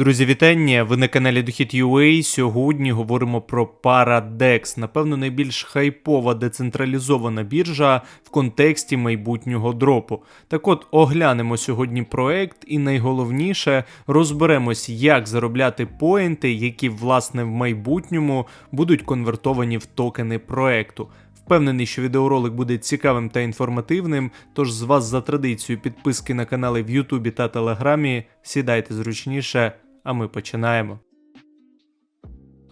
Друзі, вітання! Ви на каналі Дохід UA. Сьогодні говоримо про Paradex. Напевно, найбільш хайпова децентралізована біржа в контексті майбутнього дропу. Так от оглянемо сьогодні проект і найголовніше розберемось, як заробляти поінти, які власне в майбутньому будуть конвертовані в токени проекту. Впевнений, що відеоролик буде цікавим та інформативним. Тож з вас за традицією підписки на канали в Ютубі та Телеграмі. Сідайте зручніше, а ми починаємо.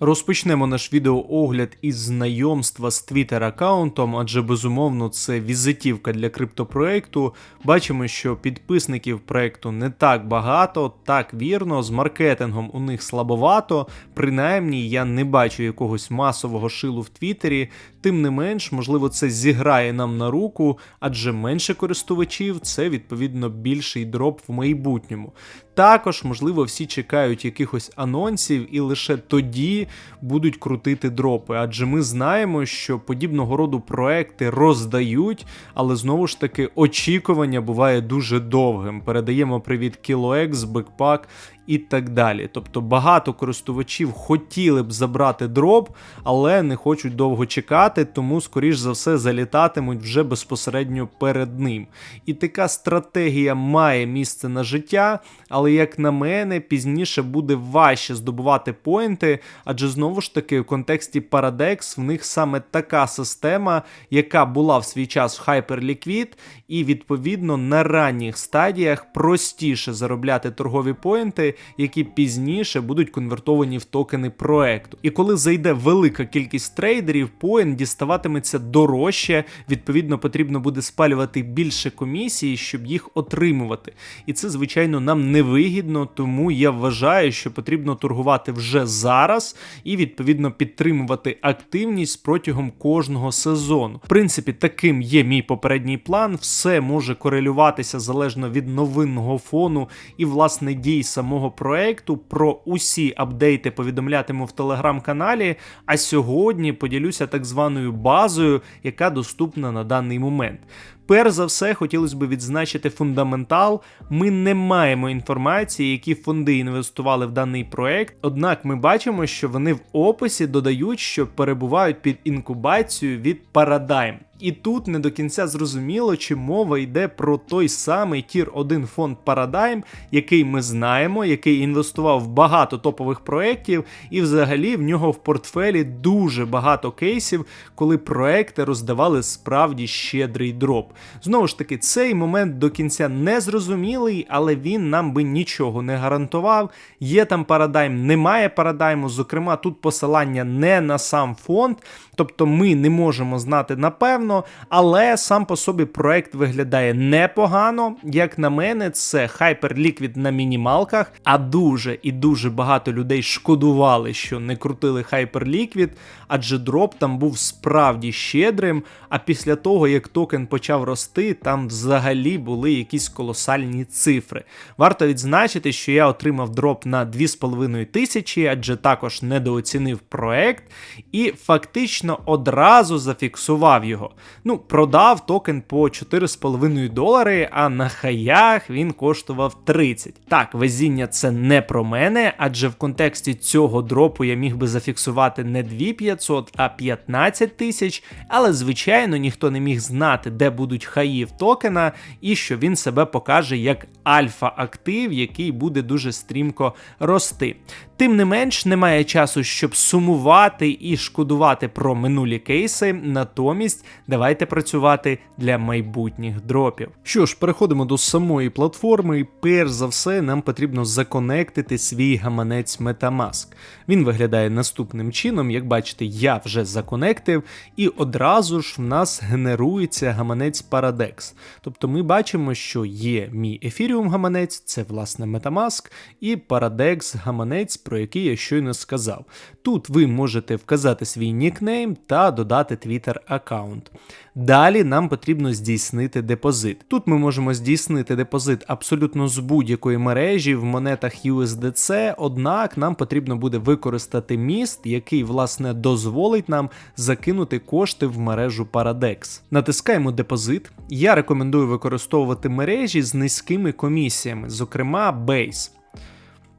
Розпочнемо наш відеоогляд із знайомства з Twitter аккаунтом, адже безумовно це візитівка для криптопроекту. Бачимо, що підписників проекту не так багато, так вірно, з маркетингом у них слабовато. Принаймні, я не бачу якогось масового шилу в Твіттері. Тим не менш, можливо, це зіграє нам на руку, адже менше користувачів це відповідно більший дроп в майбутньому. Також, можливо, всі чекають якихось анонсів і лише тоді будуть крутити дропи. Адже ми знаємо, що подібного роду проекти роздають, але знову ж таки очікування буває дуже довгим. Передаємо привіт KiloX, Backpack і так далі. Тобто багато користувачів хотіли б забрати дроп, але не хочуть довго чекати, тому, скоріш за все, залітатимуть вже безпосередньо перед ним. І така стратегія має місце на життя, але, як на мене, пізніше буде важче здобувати поінти, адже знову ж таки в контексті Paradex в них саме така система, яка була в свій час в Hyperliquid, і відповідно на ранніх стадіях простіше заробляти торгові поінти, які пізніше будуть конвертовані в токени проекту. І коли зайде велика кількість трейдерів, поін діставатиметься дорожче. Відповідно, потрібно буде спалювати більше комісії, щоб їх отримувати. І це, звичайно, нам не вигідно, тому я вважаю, що потрібно торгувати вже зараз і відповідно підтримувати активність протягом кожного сезону. В принципі, таким є мій попередній план. Все може корелюватися залежно від новинного фону і власне дій самого проекту. Про усі апдейти повідомлятиму в телеграм-каналі. А сьогодні поділюся так званою базою, яка доступна на даний момент. Перш за все, хотілося б відзначити фундаментал. Ми не маємо інформації, які фонди інвестували в даний проект. Однак ми бачимо, що вони в описі додають, що перебувають під інкубацією від Paradigm. І тут не до кінця зрозуміло, чи мова йде про той самий тір 1 фонд Paradigm, який ми знаємо, який інвестував в багато топових проєктів, і взагалі в нього в портфелі дуже багато кейсів, коли проекти роздавали справді щедрий дроп. Знову ж таки, цей момент до кінця не зрозумілий, але він нам би нічого не гарантував. Є там Paradigm, немає Paradigm, зокрема, тут посилання не на сам фонд, тобто ми не можемо знати напевно непогано, але сам по собі проект виглядає непогано. Як на мене, це Hyperliquid на мінімалках, а дуже і дуже багато людей шкодували, що не крутили Hyperliquid, адже дроп там був справді щедрим. А після того, як токен почав рости, там взагалі були якісь колосальні цифри. Варто відзначити, що я отримав дроп на 2,5 тисячі, адже також недооцінив проект, і фактично одразу зафіксував його. Ну, продав токен по 4,5 долари, а на хаях він коштував 30. Так, везіння це не про мене, адже в контексті цього дропу я міг би зафіксувати не 2500, а 15 тисяч. Але, звичайно, ніхто не міг знати, де будуть хаї в токена, і що він себе покаже як альфа-актив, який буде дуже стрімко рости. Тим не менш, немає часу, щоб сумувати і шкодувати про минулі кейси. Натомість давайте працювати для майбутніх дропів. Що ж, переходимо до самої платформи. Перш за все, нам потрібно законектити свій гаманець Metamask. Він виглядає наступним чином, як бачите, я вже законектив, і одразу ж в нас генерується гаманець Paradex. Тобто ми бачимо, що є мій Ethereum гаманець, це власне Metamask, і Paradex гаманець, про який я щойно сказав. Тут ви можете вказати свій нікнейм та додати Twitter аккаунт. Далі нам потрібно здійснити депозит. Тут ми можемо здійснити депозит абсолютно з будь-якої мережі в монетах USDC, однак нам потрібно буде використати міст, який, власне, дозволить нам закинути кошти в мережу Paradex. Натискаємо депозит. Я рекомендую використовувати мережі з низькими комісіями, зокрема Base.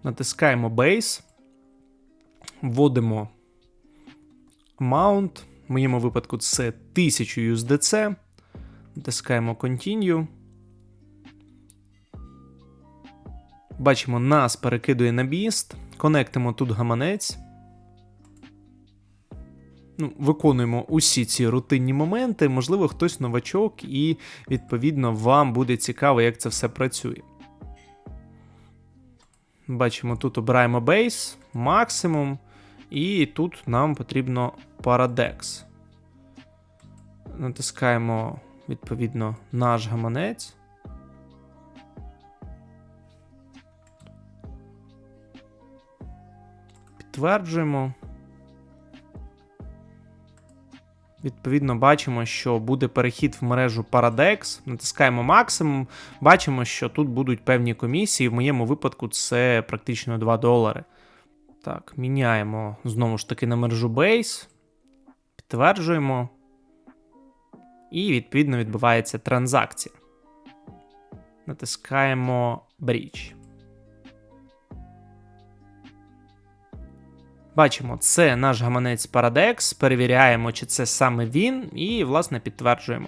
Натискаємо Base, вводимо amount. В моєму випадку це 1000 USDC. Натискаємо Continue. Бачимо, нас перекидує на біст. Конектимо тут гаманець. Ну, Виконуємо усі ці рутинні моменти. Можливо, хтось новачок, і, відповідно, вам буде цікаво, як це все працює. Бачимо, тут обираємо Base, максимум, і тут нам потрібно Paradex. Натискаємо, відповідно, наш гаманець. Підтверджуємо. Відповідно, бачимо, що буде перехід в мережу Paradex. Натискаємо максимум. Бачимо, що тут будуть певні комісії. В моєму випадку це практично 2 долари. Так, міняємо знову ж таки на мережу Base. Підтверджуємо. І, відповідно, відбувається транзакція. Натискаємо Bridge. Бачимо, це наш гаманець Paradex, перевіряємо, чи це саме він, і, власне, підтверджуємо.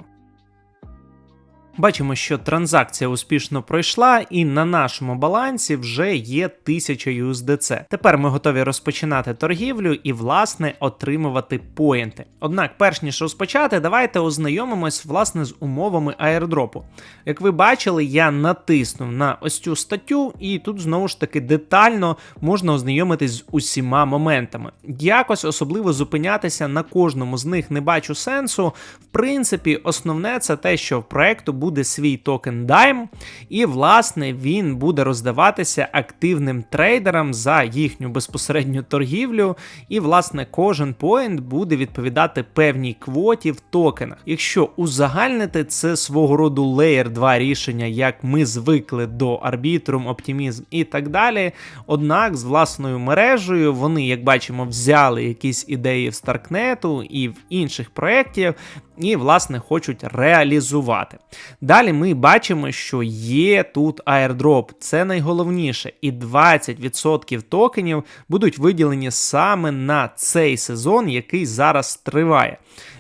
Бачимо, що транзакція успішно пройшла, і на нашому балансі вже є 1000 USDC. Тепер ми готові розпочинати торгівлю і, власне, отримувати поінти. Однак, перш ніж розпочати, давайте ознайомимось власне з умовами аірдропу. Як ви бачили, я натиснув на ось цю статтю, і тут знову ж таки детально можна ознайомитись з усіма моментами. Якось особливо зупинятися на кожному з них не бачу сенсу. В принципі, основне це те, що в проекту буде свій токен DIME, і, власне, він буде роздаватися активним трейдерам за їхню безпосередню торгівлю. І, власне, кожен поінт буде відповідати певній квоті в токенах. Якщо узагальнити це свого роду Layer 2 рішення, як ми звикли до Arbitrum, Optimism і так далі. Однак з власною мережею вони, як бачимо, взяли якісь ідеї в Старкнету і в інших проєктів, і, власне, хочуть реалізувати. Далі ми бачимо, що є тут airdrop, це найголовніше, і 20% токенів будуть виділені саме на цей сезон, який зараз триває.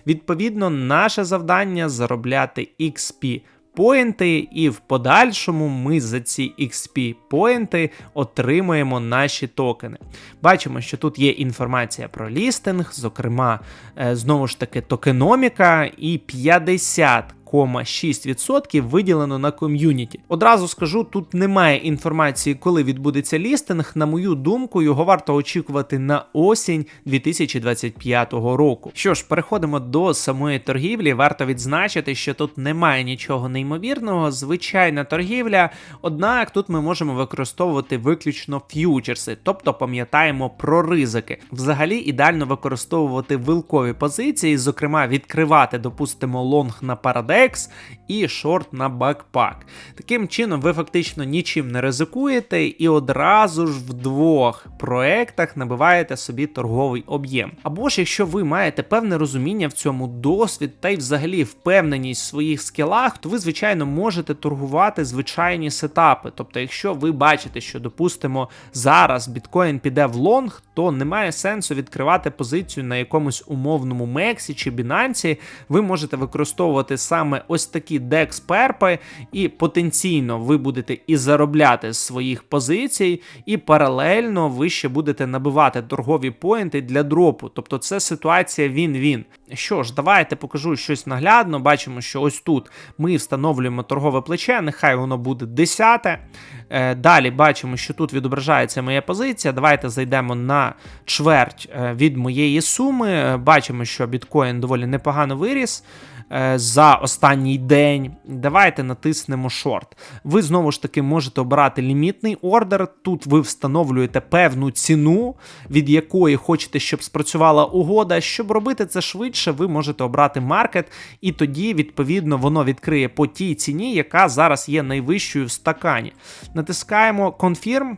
Відповідно, наше завдання заробляти XP. Поінти, і в подальшому ми за ці XP поінти отримуємо наші токени. Бачимо, що тут є інформація про лістинг, зокрема, е, знову ж таки, токеноміка, і 50 0,6% виділено на ком'юніті. Одразу скажу, тут немає інформації, коли відбудеться лістинг. На мою думку, його варто очікувати на осінь 2025 року. Що ж, переходимо до самої торгівлі. Варто відзначити, що тут немає нічого неймовірного, звичайна торгівля. Однак тут ми можемо використовувати виключно ф'ючерси, тобто пам'ятаємо про ризики. Взагалі ідеально використовувати вилкові позиції, зокрема відкривати, допустимо, лонг на парадей. X і шорт на бакпак. Таким чином, ви фактично нічим не ризикуєте і одразу ж в двох проектах набиваєте собі торговий об'єм. Або ж якщо ви маєте певне розуміння в цьому досвід та й взагалі впевненість в своїх скілах, то ви, звичайно, можете торгувати звичайні сетапи. Тобто, якщо ви бачите, що, допустимо, зараз біткоін піде в лонг, то немає сенсу відкривати позицію на якомусь умовному Мексі чи Бінансі, ви можете використовувати саме ось такі DEX перпи, і потенційно ви будете і заробляти з своїх позицій, і паралельно ви ще будете набивати торгові поінти для дропу. Тобто це ситуація він-він. Що ж, давайте покажу щось наглядно. Бачимо, що ось тут ми встановлюємо торгове плече, нехай воно буде 10. Е, далі бачимо, що тут відображається моя позиція. Давайте зайдемо на чверть е, від моєї суми. Е, бачимо, що біткоін доволі непогано виріс. Е, за останній день. Давайте натиснемо шорт. Ви знову ж таки можете обрати лімітний ордер. Тут ви встановлюєте певну ціну, від якої хочете, щоб спрацювала угода. Щоб робити це швидше, ви можете обрати маркет, і тоді, відповідно, воно відкриє по тій ціні, яка зараз є найвищою в стакані. Натискаємо Confirm.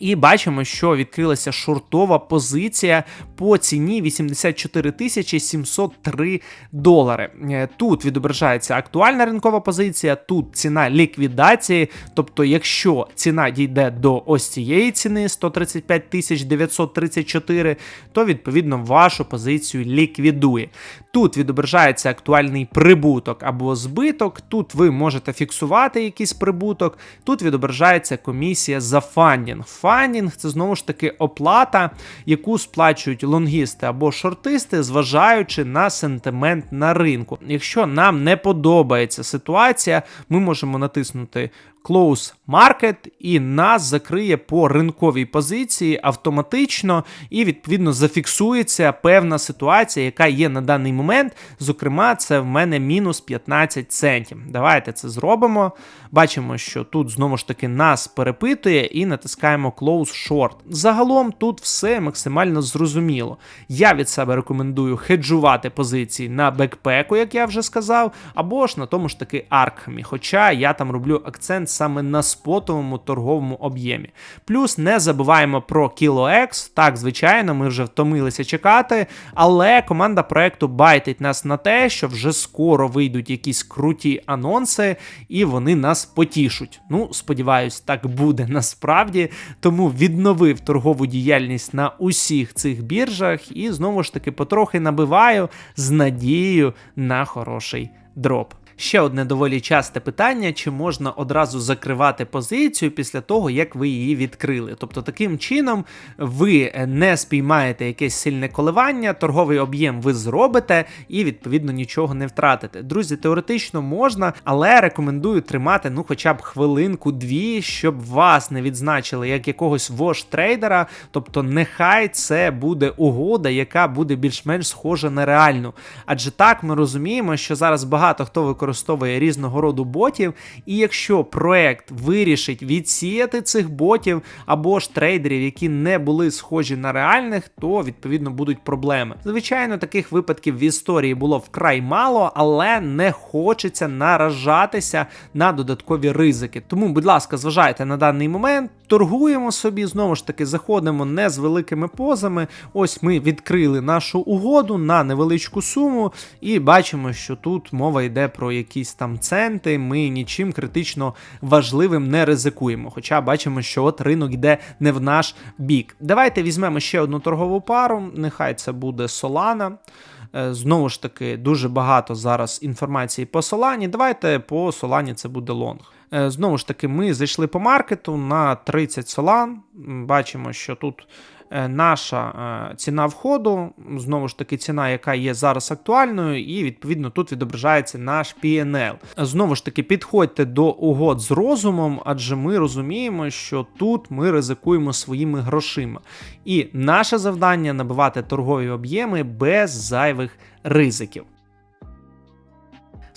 І бачимо, що відкрилася шортова позиція по ціні 84 тисячі 703 долари. Е, Тут відображається актуальна ринкова позиція, тут ціна ліквідації. Тобто, якщо ціна дійде до ось цієї ціни 135 тисяч 934, то відповідно вашу позицію ліквідує. Тут відображається актуальний прибуток або збиток. Тут ви можете фіксувати якийсь прибуток. Тут відображається комісія за фандінг. Фандінг це знову ж таки оплата, яку сплачують лонгісти або шортисти, зважаючи на сентимент на ринку. Якщо нам не подобається ситуація, ми можемо натиснути Close Market і нас закриє по ринковій позиції автоматично і відповідно зафіксується певна ситуація, яка є на даний момент. Зокрема, це в мене мінус 15 центів. Давайте це зробимо. Бачимо, що тут знову ж таки нас перепитує і натискаємо Close Short. Загалом тут все максимально зрозуміло. Я від себе рекомендую хеджувати позиції на бекпеку, як я вже сказав, або ж на тому ж таки Аркхамі. Хоча я там роблю акцент саме на спотовому торговому об'ємі. Плюс не забуваємо про KiloX. Так, звичайно, ми вже втомилися чекати, але команда проекту байтить нас на те, що вже скоро вийдуть якісь круті анонси, і вони нас потішуть. Ну, сподіваюсь, так буде насправді. Тому відновив торгову діяльність на усіх цих біржах і знову ж таки потрохи набиваю з надією на хороший дроп. Ще одне доволі часте питання: чи можна одразу закривати позицію після того, як ви її відкрили? Тобто, таким чином ви не спіймаєте якесь сильне коливання, торговий об'єм ви зробите і відповідно нічого не втратите. Друзі, теоретично можна, але рекомендую тримати ну, хоча б хвилинку-дві, щоб вас не відзначили як якогось вош-трейдера. Тобто, нехай це буде угода, яка буде більш-менш схожа на реальну. Адже так ми розуміємо, що зараз багато хто використовує використовує різного роду ботів, і якщо проект вирішить відсіяти цих ботів або ж трейдерів, які не були схожі на реальних, то відповідно будуть проблеми. Звичайно, таких випадків в історії було вкрай мало, але не хочеться наражатися на додаткові ризики. Тому, будь ласка, зважайте на даний момент, торгуємо собі, знову ж таки, заходимо не з великими позами. Ось ми відкрили нашу угоду на невеличку суму, і бачимо, що тут мова йде про якісь там центи, ми нічим критично важливим не ризикуємо. Хоча бачимо, що от ринок йде не в наш бік. Давайте візьмемо ще одну торгову пару. Нехай це буде Solana. Е, знову ж таки, дуже багато зараз інформації по Солані. Давайте по Солані це буде лонг. Е, знову ж таки, ми зайшли по маркету на 30 солан. Бачимо, що тут Е, наша е, ціна входу, знову ж таки, ціна, яка є зараз актуальною, і відповідно тут відображається наш PNL. Знову ж таки, підходьте до угод з розумом, адже ми розуміємо, що тут ми ризикуємо своїми грошима. І наше завдання набивати торгові об'єми без зайвих ризиків.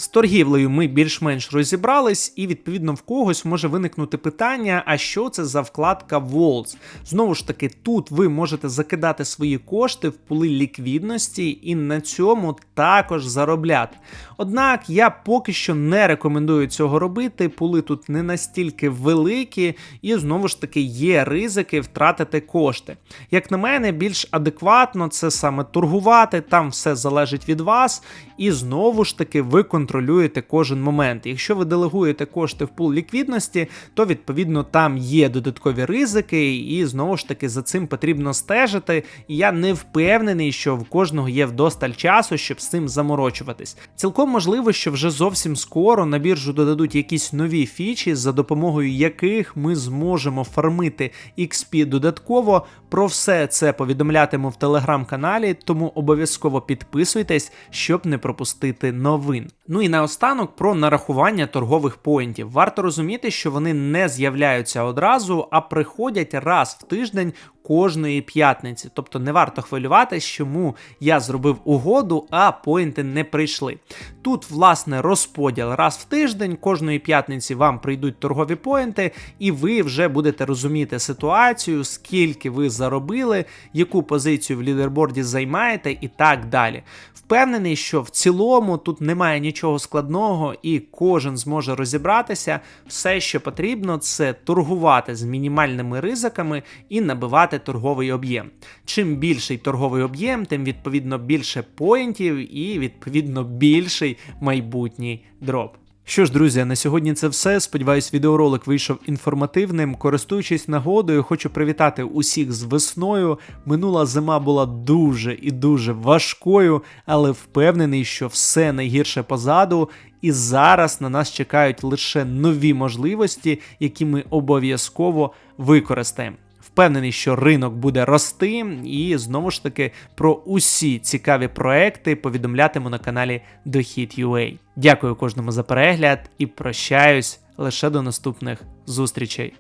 З торгівлею ми більш-менш розібрались, і відповідно в когось може виникнути питання: а що це за вкладка Walls? Знову ж таки, тут ви можете закидати свої кошти в пули ліквідності і на цьому також заробляти. Однак я поки що не рекомендую цього робити. Пули тут не настільки великі, і знову ж таки є ризики втратити кошти. Як на мене, більш адекватно це саме торгувати, там все залежить від вас, і знову ж таки ви контролюєте кожен момент. Якщо ви делегуєте кошти в пул ліквідності, то відповідно там є додаткові ризики, і знову ж таки за цим потрібно стежити. І я не впевнений, що в кожного є вдосталь часу, щоб з цим заморочуватись. Цілком можливо, що вже зовсім скоро на біржу додадуть якісь нові фічі, за допомогою яких ми зможемо фармити XP додатково. Про все це повідомлятиму в телеграм-каналі, тому обов'язково підписуйтесь, щоб не пропустити новин. Ну і наостанок про нарахування торгових поінтів. Варто розуміти, що вони не з'являються одразу, а приходять раз в тиждень кожної п'ятниці. Тобто не варто хвилюватись, чому я зробив угоду, а поінти не прийшли. Тут, власне, розподіл раз в тиждень, кожної п'ятниці вам прийдуть торгові поінти, і ви вже будете розуміти ситуацію, скільки ви заробили, яку позицію в лідерборді займаєте і так далі. Впевнений, що в цілому тут немає нічого складного, і кожен зможе розібратися. Все, що потрібно, це торгувати з мінімальними ризиками і набивати торговий об'єм. Чим більший торговий об'єм, тим відповідно більше поінтів і відповідно більший майбутній дроп. Що ж, друзі, на сьогодні це все. Сподіваюсь, відеоролик вийшов інформативним. Користуючись нагодою, хочу привітати усіх з весною. Минула зима була дуже і дуже важкою, але впевнений, що все найгірше позаду, і зараз на нас чекають лише нові можливості, які ми обов'язково використаємо. Впевнений, що ринок буде рости, і знову ж таки про усі цікаві проекти повідомлятиму на каналі Дохід.ua. Дякую кожному за перегляд і прощаюсь лише до наступних зустрічей.